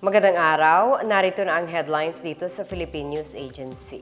Magandang araw, narito na ang headlines dito sa Philippine News Agency.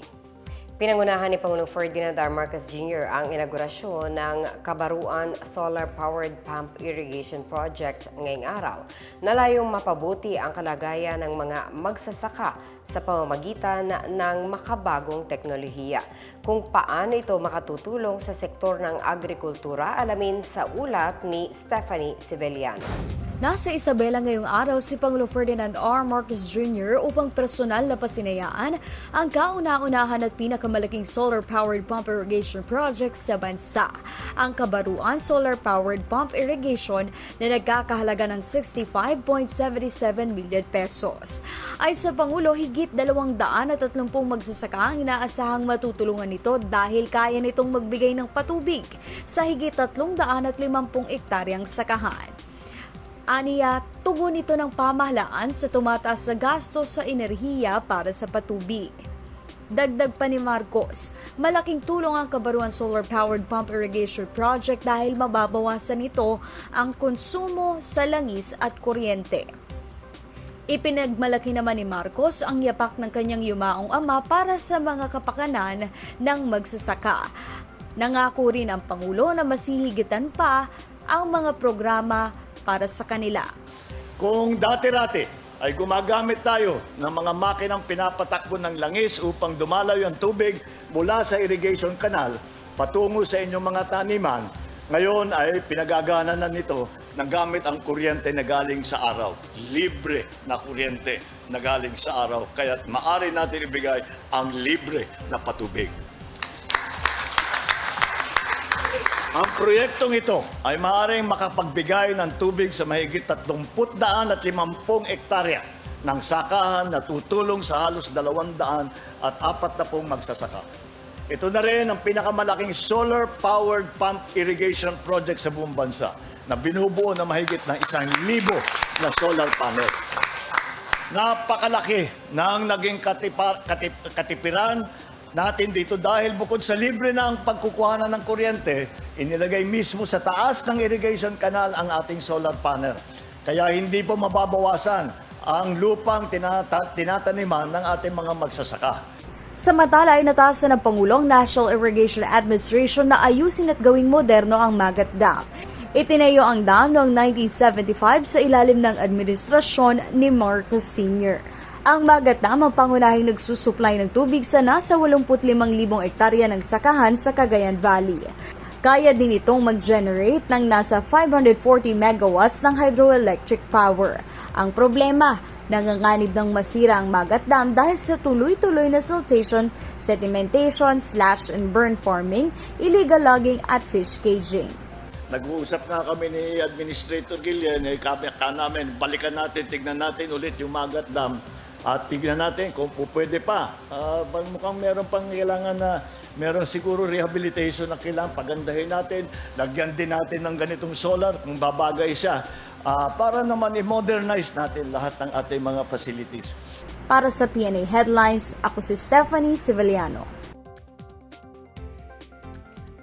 Pinangunahan ni Pangulong Ferdinand R. Marcos Jr. ang inaugurasyon ng Kabaruan Solar-Powered Pump Irrigation Project ngayong araw na layong mapabuti ang kalagayan ng mga magsasaka sa pamamagitan ng makabagong teknolohiya. Kung paano ito makatutulong sa sektor ng agrikultura, alamin sa ulat ni Stephanie Sibeliano. Nasa Isabela ngayong araw si Pangulo Ferdinand R. Marcos Jr. upang personal na pasinayaan ang kauna-unahan at pinakamalaking solar-powered pump irrigation project sa bansa. Ang Kabaruan Solar-Powered Pump Irrigation na nagkakahalaga ng 65.77 million pesos. Ay sa Pangulo, higit 230 magsasaka ang inaasahang matutulungan nito dahil kaya nitong magbigay ng patubig sa higit 350 ektaryang sakahan. Aniya, tugon ito ng pamahalaan sa tumataas na gasto sa enerhiya para sa patubig. Dagdag pa ni Marcos, malaking tulong ang Kabaruan Solar Powered Pump Irrigation Project dahil mababawasan nito ang konsumo sa langis at kuryente. Ipinagmalaki naman ni Marcos ang yapak ng kanyang yumaong ama para sa mga kapakanan ng magsasaka. Nangako rin ang Pangulo na masihigitan pa ang mga programa para sa kanila. Kung dati-rati ay gumagamit tayo ng mga makinang pinapatakbo ng langis upang dumalaw ang tubig mula sa irrigation canal patungo sa inyong mga taniman, ngayon ay pinagagana na nito ng gamit ang kuryente na galing sa araw. Libre na kuryente na galing sa araw. Kaya maari natin ibigay ang libre na patubig. Ang proyektong ito ay maaaring makapagbigay ng tubig sa mahigit 30 daan at 50 ektarya ng sakahan na tutulong sa halos 200 at 40 magsasaka. Ito na rin ang pinakamalaking solar-powered pump irrigation project sa buong bansa na binubuo na mahigit ng isang libo na solar panel. Napakalaki ng naging katipa, katip, katipiran natin dito dahil bukod sa libre na ang pagkukuhanan ng kuryente, inilagay mismo sa taas ng irrigation canal ang ating solar panel. Kaya hindi po mababawasan ang lupang tinata- tinataniman ng ating mga magsasaka. Samantala ay nataasan ng Pangulong National Irrigation Administration na ayusin at gawing moderno ang Magat Dam. Itinayo ang dam noong 1975 sa ilalim ng administrasyon ni Marcos Sr. Ang Magat Dam ang pangunahing nagsusuplay ng tubig sa nasa 85,000 ektarya ng sakahan sa Cagayan Valley. Kaya din itong mag-generate ng nasa 540 megawatts ng hydroelectric power. Ang problema, nanganganib ng masira ang Magat Dam dahil sa tuloy-tuloy na siltation, sedimentation, slash and burn farming, illegal logging at fish caging. Nag-uusap nga kami ni Administrator Gillian, eh, kami ka namin, balikan natin, tignan natin ulit yung Magat Dam at tignan natin kung pwede pa. Bang mukhang meron pang kailangan na, meron siguro rehabilitation na kailangan, pagandahin natin, lagyan din natin ng ganitong solar kung babagay siya. Ah, para naman i-modernize natin lahat ng ating mga facilities. Para sa PNA Headlines, ako si Stephanie Civiliano.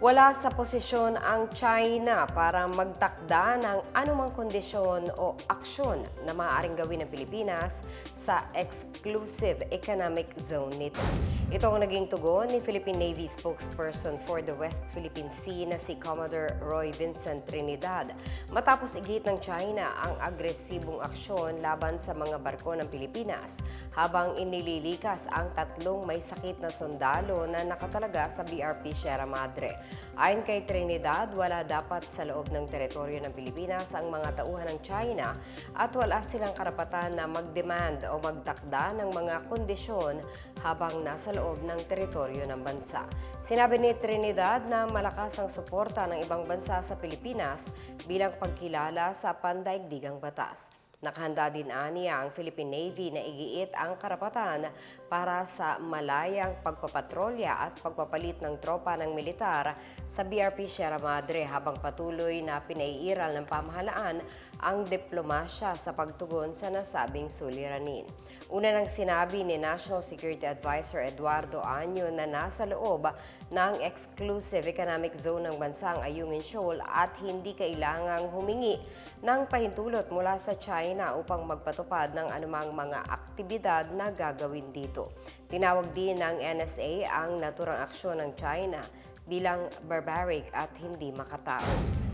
Wala sa posisyon ang China para magtakda ng anumang kondisyon o aksyon na maaaring gawin ng Pilipinas sa exclusive economic zone nito. Ito ang naging tugon ni Philippine Navy spokesperson for the West Philippine Sea na si Commodore Roy Vincent Trinidad matapos igit ng China ang agresibong aksyon laban sa mga barko ng Pilipinas habang inililikas ang tatlong may sakit na sundalo na nakatalaga sa BRP Sierra Madre. Ayon kay Trinidad, wala dapat sa loob ng teritoryo ng Pilipinas ang mga tauhan ng China at wala silang karapatan na mag-demand o magtakda ng mga kondisyon habang nasa loob ng teritoryo ng bansa. Sinabi ni Trinidad na malakas ang suporta ng ibang bansa sa Pilipinas bilang pagkilala sa pandaigdigang batas. Nakahanda din aniya ang Philippine Navy na igiit ang karapatan para sa malayang pagpapatrolya at pagpapalit ng tropa ng militar sa BRP Sierra Madre habang patuloy na pinaiiral ng pamahalaan ang diplomasya sa pagtugon sa nasabing suliranin. Una nang sinabi ni National Security Advisor Eduardo Anyo na nasa loob ng exclusive economic zone ng bansang Ayungin Shoal at hindi kailangang humingi ng pahintulot mula sa China upang magpatupad ng anumang mga aktibidad na gagawin dito. Tinawag din ng NSA ang naturang aksyon ng China bilang barbaric at hindi makatao.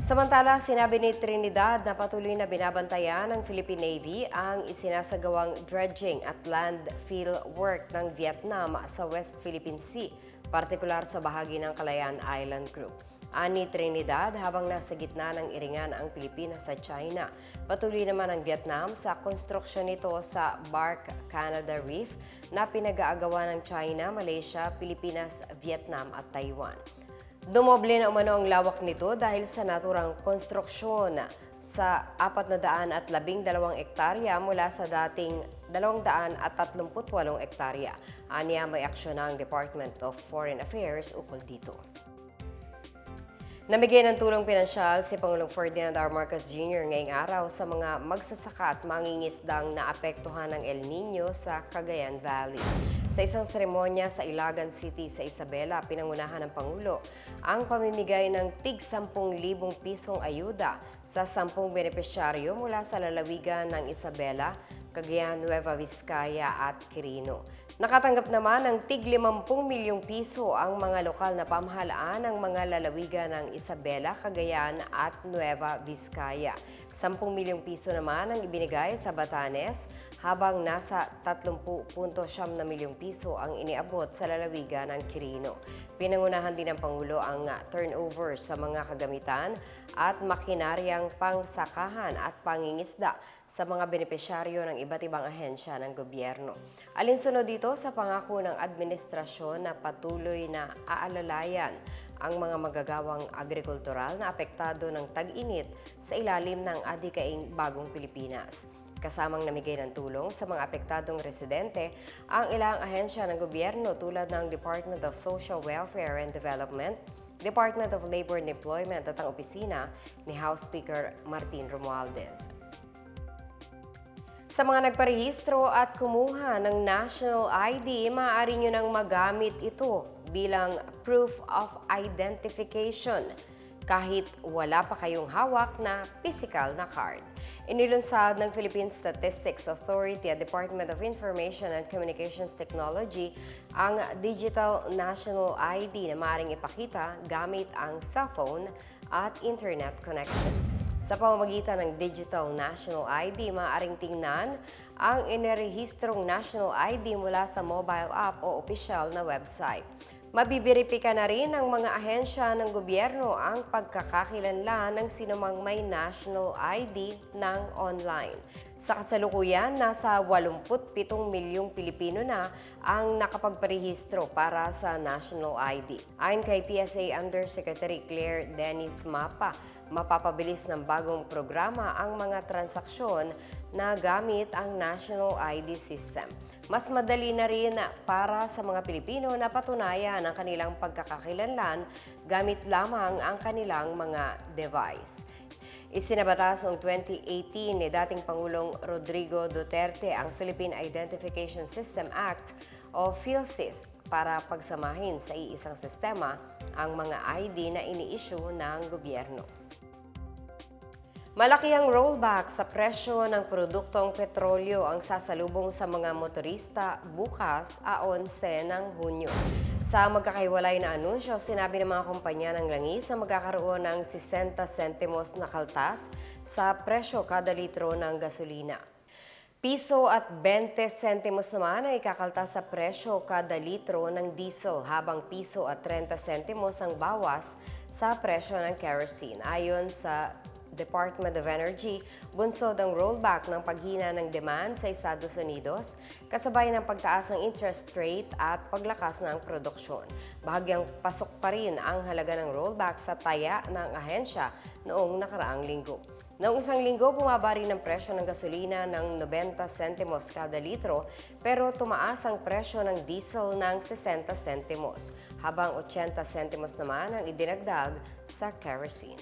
Samantala, sinabi ni Trinidad na patuloy na binabantayan ng Philippine Navy ang isinasagawang dredging at landfill work ng Vietnam sa West Philippine Sea, partikular sa bahagi ng Calayan Island Group. Ani Trinidad habang nasa gitna ng iringan ang Pilipinas sa China. Patuloy naman ang Vietnam sa konstruksyon nito sa Bark Canada Reef na pinag-aagawa ng China, Malaysia, Pilipinas, Vietnam at Taiwan. Dumoble na umano ang lawak nito dahil sa naturang konstruksyon sa 400 at 12 ektarya mula sa dating 238 ektarya. Aniya may aksyon ng Department of Foreign Affairs ukol dito. Namigay ng tulong pinansyal si Pangulong Ferdinand R. Marcos Jr. ngayong araw sa mga magsasaka at mangingisdang naapektuhan ng El Nino sa Cagayan Valley. Sa isang seremonya sa Ilagan City sa Isabela, pinangunahan ng Pangulo ang pamimigay ng tig 10,000 pisong ayuda sa 10 benepisyaryo mula sa lalawigan ng Isabela, Cagayan, Nueva Vizcaya at Quirino. Nakatanggap naman ng tig 50 milyong piso ang mga lokal na pamahalaan ng mga lalawigan ng Isabela, Cagayan at Nueva Vizcaya. 10 milyong piso naman ang ibinigay sa Batanes habang nasa 30.7 na milyong piso ang iniabot sa lalawigan ng Quirino. Pinangunahan din ng Pangulo ang uh, turnover sa mga kagamitan at makinaryang pangsakahan at pangingisda sa mga benepisyaryo ng iba't ibang ahensya ng gobyerno. Alinsunod dito sa pangako ng administrasyon na patuloy na aalalayan ang mga magagawang agrikultural na apektado ng tag-init sa ilalim ng adikaing Bagong Pilipinas. Kasamang namigay ng tulong sa mga apektadong residente ang ilang ahensya ng gobyerno tulad ng Department of Social Welfare and Development, Department of Labor and Employment at ang opisina ni House Speaker Martin Romualdez. Sa mga nagparehistro at kumuha ng national ID, maaari nyo nang magamit ito bilang proof of identification kahit wala pa kayong hawak na physical na card. Inilunsad ng Philippine Statistics Authority at Department of Information and Communications Technology ang Digital National ID na maaaring ipakita gamit ang cellphone at internet connection. Sa pamamagitan ng Digital National ID, maaaring tingnan ang inirehistrong National ID mula sa mobile app o opisyal na website. Mabibiripika na rin ng mga ahensya ng gobyerno ang pagkakakilanlan ng sinumang may national ID ng online. Sa kasalukuyan, nasa 87 milyong Pilipino na ang nakapagparehistro para sa national ID. Ayon kay PSA Undersecretary Claire Dennis Mapa, mapapabilis ng bagong programa ang mga transaksyon na gamit ang National ID System. Mas madali na rin para sa mga Pilipino na patunayan ang kanilang pagkakakilanlan gamit lamang ang kanilang mga device. Isinabatas noong 2018 ni dating Pangulong Rodrigo Duterte ang Philippine Identification System Act o PhilSys para pagsamahin sa iisang sistema ang mga ID na ini-issue ng gobyerno. Malaki ang rollback sa presyo ng produktong petrolyo ang sasalubong sa mga motorista bukas a 11 ng Hunyo. Sa magkakaiwalay na anunsyo, sinabi ng mga kumpanya ng langis na magkakaroon ng 60 sentimos na kaltas sa presyo kada litro ng gasolina. Piso at 20 sentimos naman ang ikakaltas sa presyo kada litro ng diesel habang piso at 30 sentimos ang bawas sa presyo ng kerosene. Ayon sa Department of Energy, bunsod ang rollback ng paghina ng demand sa Estados Unidos, kasabay ng pagtaas ng interest rate at paglakas ng produksyon. Bahagyang pasok pa rin ang halaga ng rollback sa taya ng ahensya noong nakaraang linggo. Noong isang linggo, bumaba rin ang presyo ng gasolina ng 90 sentimos kada litro, pero tumaas ang presyo ng diesel ng 60 sentimos, habang 80 sentimos naman ang idinagdag sa kerosene.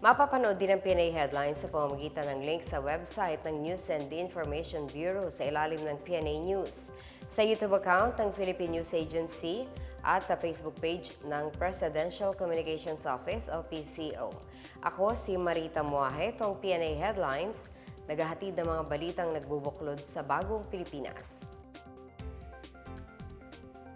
Mapapanood din ang PNA Headlines sa pamamagitan ng link sa website ng News and Information Bureau sa ilalim ng PNA News, sa YouTube account ng Philippine News Agency at sa Facebook page ng Presidential Communications Office o PCO. Ako si Marita Muahe, itong PNA Headlines, naghahatid ng mga balitang nagbubuklod sa bagong Pilipinas.